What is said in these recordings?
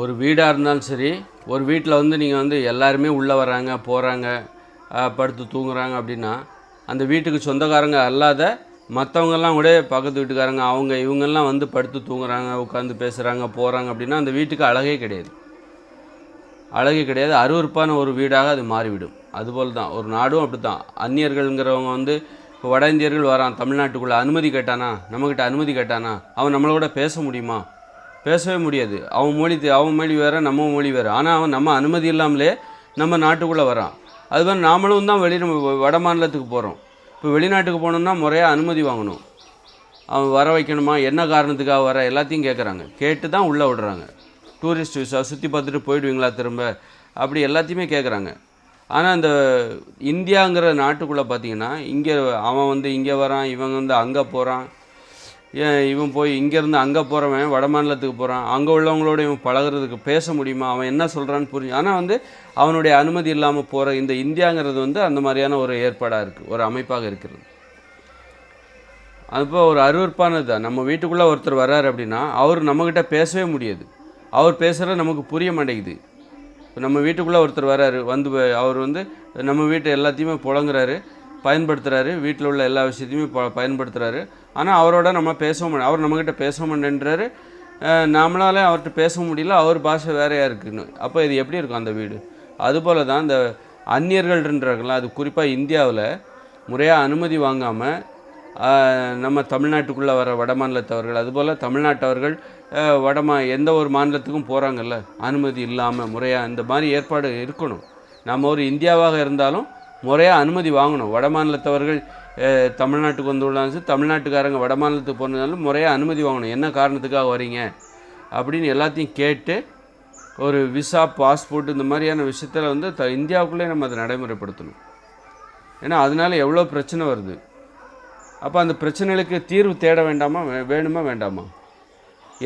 ஒரு வீடாக இருந்தாலும் சரி ஒரு வீட்டில் வந்து நீங்கள் வந்து எல்லாருமே உள்ளே வராங்க போகிறாங்க படுத்து தூங்குறாங்க அப்படின்னா அந்த வீட்டுக்கு சொந்தக்காரங்க அல்லாத மற்றவங்கெல்லாம் கூட பக்கத்து வீட்டுக்காரங்க அவங்க இவங்கெல்லாம் வந்து படுத்து தூங்குறாங்க உட்காந்து பேசுகிறாங்க போகிறாங்க அப்படின்னா அந்த வீட்டுக்கு அழகே கிடையாது. அழகே கிடையாது. அருவருப்பான ஒரு வீடாக அது மாறிவிடும். அதுபோல் தான் ஒரு நாடும் அப்படி தான் அந்நியர்கள்ங்கிறவங்க வந்து இப்போ வட இந்தியர்கள் வரான் தமிழ்நாட்டுக்குள்ளே அனுமதி கேட்டானா? நம்மக்கிட்ட அனுமதி கேட்டானா? அவன் நம்மளோட பேச முடியுமா? பேசவே முடியாது. அவன் மொழி அவன் மொழி வேறு நம்ம மொழி வேறு. ஆனால் அவன் நம்ம அனுமதி இல்லாமலே நம்ம நாட்டுக்குள்ளே வரான். அது மாதிரி நாமளும் தான் வெளி வட மாநிலத்துக்கு போகிறோம் இப்போ வெளிநாட்டுக்கு போகணுன்னா முறையாக அனுமதி வாங்கணும். அவன் வர வைக்கணுமா? என்ன காரணத்துக்காக வர? எல்லாத்தையும் கேட்குறாங்க கேட்டு தான் உள்ளே விடுறாங்க. டூரிஸ்ட் விசா சுற்றி பார்த்துட்டு போயிடுவீங்களா திரும்ப? அப்படி எல்லாத்தையுமே கேட்குறாங்க ஆனால் இந்த இந்தியாங்கிற நாட்டுக்குள்ளே பார்த்தீங்கன்னா இங்கே அவன் வந்து இங்கே வரான் இவங்க வந்து அங்கே போகிறான் இவன் போய் இங்கேருந்து அங்கே போகிறவன் வட மாநிலத்துக்கு போகிறான் அங்கே உள்ளவங்களோட இவன் பழகுறதுக்கு பேச முடியுமா? அவன் என்ன சொல்கிறான்னு புரிஞ்சு ஆனால் வந்து அவனுடைய அனுமதி இல்லாமல் போகிற இந்த இந்தியாங்கிறது வந்து அந்த மாதிரியான ஒரு ஏற்பாடாக இருக்குது ஒரு அமைப்பாக இருக்கிறது. அதுபோல் ஒரு அருவருப்பானது தான். நம்ம வீட்டுக்குள்ளே ஒருத்தர் வர்றாரு அப்படின்னா அவர் நம்மக்கிட்ட பேசவே முடியாது. அவர் பேசுகிற நமக்கு புரிய மாட்டேங்குது. இப்போ நம்ம வீட்டுக்குள்ளே ஒருத்தர் வர்றாரு வந்து அவர் வந்து நம்ம வீட்டை எல்லாத்தையுமே புழங்குறாரு. பயன்படுத்துகிறாரு வீட்டில் உள்ள எல்லா விஷயத்தையுமே ப பயன்படுத்துகிறாரு ஆனால் அவரோட நம்ம பேசவும் அவர் நம்மக்கிட்ட பேச மாட்டேன்றாரு நம்மளால அவர்கிட்ட பேச முடியல. அவர் பாஷை வேறையாக இருக்குன்னு. அப்போ இது எப்படி இருக்கும் அந்த வீடு? அதுபோல தான் இந்த அந்நியர்கள்ன்றாங்களா அது குறிப்பாக இந்தியாவில் முறையாக அனுமதி வாங்காமல் நம்ம தமிழ்நாட்டுக்குள்ளே வர வட மாநிலத்தவர்கள் அதுபோல் தமிழ்நாட்டவர்கள் வடமா எந்த ஒரு மாநிலத்துக்கும் போகிறாங்கல்ல அனுமதி இல்லாமல் முறையாக இந்த மாதிரி ஏற்பாடு இருக்கணும். நம்ம ஒரு இந்தியாவாக இருந்தாலும் முறையாக அனுமதி வாங்கணும். வட மாநிலத்தவர்கள் தமிழ்நாட்டுக்கு வந்துள்ளாலும் தமிழ்நாட்டுக்காரங்க வட மாநிலத்துக்கு போனதாலும் முறையாக அனுமதி வாங்கணும். என்ன காரணத்துக்காக வரீங்க? அப்படின்னு எல்லாத்தையும் கேட்டு ஒரு விசா பாஸ்போர்ட் இந்த மாதிரியான விஷயத்தில் வந்து த இந்தியாவுக்குள்ளே நம்ம அதை நடைமுறைப்படுத்தணும். ஏன்னா அதனால எவ்வளோ பிரச்சனை வருது. அப்போ அந்த பிரச்சனைகளுக்கு தீர்வு தேட வேண்டாமா? வேணுமா? வேண்டாமா?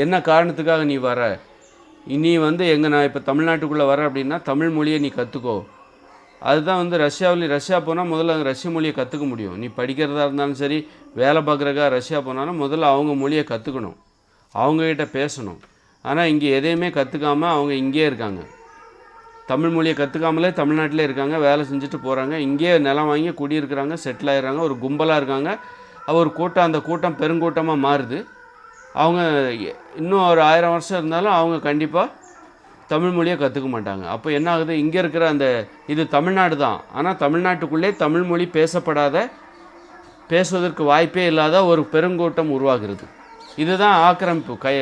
என்ன காரணத்துக்காக நீ வர? நீ வந்து எங்கே நான் இப்போ தமிழ்நாட்டுக்குள்ளே வர அப்படின்னா தமிழ் மொழியை நீ கற்றுக்கோ அதுதான் வந்து ரஷ்யாவிலையும் ரஷ்யா போனால் முதல்ல அந்த ரஷ்ய மொழியை கற்றுக்க முடியும். நீ படிக்கிறதா இருந்தாலும் சரி வேலை பார்க்குறக்கா ரஷ்யா போனாலும் முதல்ல அவங்க மொழியை கற்றுக்கணும் அவங்கக்கிட்ட பேசணும். ஆனால் இங்கே எதையுமே கற்றுக்காம அவங்க இங்கேயே இருக்காங்க. தமிழ் மொழியை கற்றுக்காமலே தமிழ்நாட்டிலே இருக்காங்க வேலை செஞ்சுட்டு போகிறாங்க இங்கேயே நிலம் வாங்கி குடியிருக்கிறாங்க செட்டில் ஆகிடுறாங்க ஒரு கும்பலாக இருக்காங்க. ஒரு கூட்டம் அந்த கூட்டம் பெருங்கூட்டமாக மாறுது. அவங்க இன்னும் ஒரு ஆயிரம் வருஷம் இருந்தாலும் அவங்க கண்டிப்பாக தமிழ் மொழியை கற்றுக்க மாட்டாங்க. அப்போ என்ன ஆகுது? இங்கே இருக்கிற அந்த இது தமிழ்நாடு தான். ஆனால் தமிழ்நாட்டுக்குள்ளே தமிழ் மொழி பேசப்படாத பேசுவதற்கு வாய்ப்பே இல்லாத ஒரு பெருங்கூட்டம் உருவாகிறது. இதுதான் ஆக்கிரமிப்பு. கை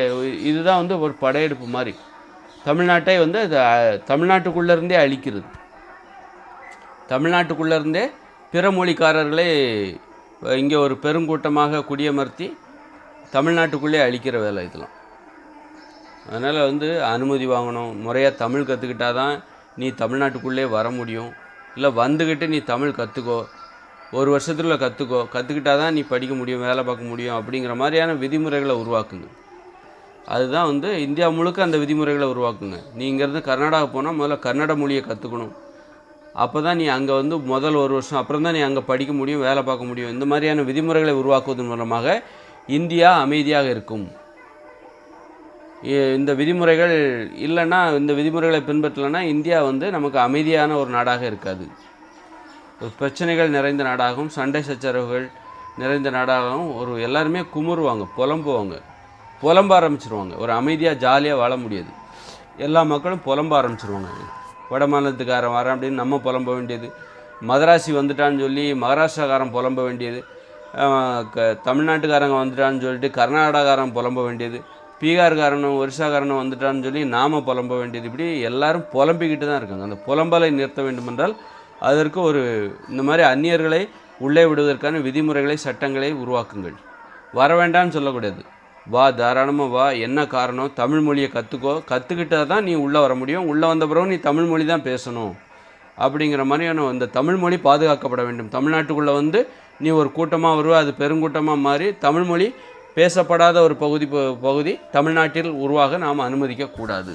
இதுதான் வந்து ஒரு படையெடுப்பு மாதிரி. தமிழ்நாட்டை வந்து தமிழ்நாட்டுக்குள்ளேருந்தே தமிழ்நாட்டுக்குள்ளே இருந்தே அழிக்கிறது. தமிழ்நாட்டுக்குள்ளே இருந்தே பிற மொழிக்காரர்களே இங்கே ஒரு பெருங்கூட்டமாக குடியமர்த்தி தமிழ்நாட்டுக்குள்ளே அழிக்கிற வேலை இதெல்லாம். அதனால் வந்து அனுமதி வாங்கணும். முறையாக தமிழ் கற்றுக்கிட்டா தான் நீ தமிழ்நாட்டுக்குள்ளே வர முடியும். இல்லை வந்துக்கிட்டு நீ தமிழ் கற்றுக்கோ ஒரு வருஷத்தில் கற்றுக்கோ கற்றுக்கிட்டா தான் நீ படிக்க முடியும் வேலை பார்க்க முடியும் அப்படிங்கிற மாதிரியான விதிமுறைகளை உருவாக்குங்க. அதுதான் வந்து இந்தியா முழுக்க அந்த விதிமுறைகளை உருவாக்குங்க. நீ இங்கேருந்து கர்நாடகா போனால் முதல்ல கன்னட மொழியை கற்றுக்கணும் அப்போ தான் நீ அங்கே வந்து முதல் ஒரு வருஷம் அப்புறம் தான் நீ அங்கே படிக்க முடியும் வேலை பார்க்க முடியும். இந்த மாதிரியான விதிமுறைகளை உருவாக்குவதன் மூலமாக இந்தியா அமைதியாக இருக்கும். இந்த விதிமுறைகள் இல்லைன்னா இந்த விதிமுறைகளை பின்பற்றலைன்னா இந்தியா வந்து நமக்கு அமைதியான ஒரு நாடாக இருக்காது. பிரச்சனைகள் நிறைந்த நாடாகவும் சண்டை சச்சரவுகள் நிறைந்த நாடாகவும் ஒரு எல்லாருமே குமுறுவாங்க புலம்புவாங்க. புலம்ப ஆரம்பிச்சிருவாங்க. ஒரு அமைதியாக ஜாலியாக வாழ முடியாது. எல்லா மக்களும் புலம்ப ஆரம்பிச்சிருவாங்க. வட மாநிலத்துக்காரன் வரேன் அப்படின்னு நம்ம புலம்ப வேண்டியது. மதராசி வந்துட்டான்னு சொல்லி மகாராஷ்டிராக்காரன் புலம்ப வேண்டியது. க தமிழ்நாட்டுக்காரங்க வந்துட்டான்னு சொல்லிட்டு கர்நாடகாரன் புலம்ப வேண்டியது. பீகார்காரனும் ஒரிசாக்காரனும் வந்துட்டான்னு சொல்லி நாம் புலம்ப வேண்டியது இப்படி எல்லாரும் புலம்பிக்கிட்டு தான் இருக்காங்க. அந்த புலம்பலை நிறுத்த வேண்டுமென்றால் அதற்கு ஒரு இந்த மாதிரி அந்நியர்களை உள்ளே விடுவதற்கான விதிமுறைகளை சட்டங்களை உருவாக்குங்கள். வர வேண்டாம்னு சொல்லக்கூடாது. வா தாராளமாக வா என்ன காரணம் தமிழ் மொழியை கற்றுக்கோ கற்றுக்கிட்டா தான் நீ உள்ளே வர முடியும். உள்ளே வந்த பிறகு நீ தமிழ் மொழி தான் பேசணும். அப்படிங்கிற மாதிரியான அந்த தமிழ் மொழி பாதுகாக்கப்பட வேண்டும். தமிழ்நாட்டுக்குள்ளே வந்து நீ ஒரு கூட்டமாக வருவ அது பெருங்கூட்டமாக மாறி தமிழ்மொழி பேசப்படாத ஒரு பகுதி பகுதி தமிழ்நாட்டில் உருவாக நாம் அனுமதிக்கக்கூடாது.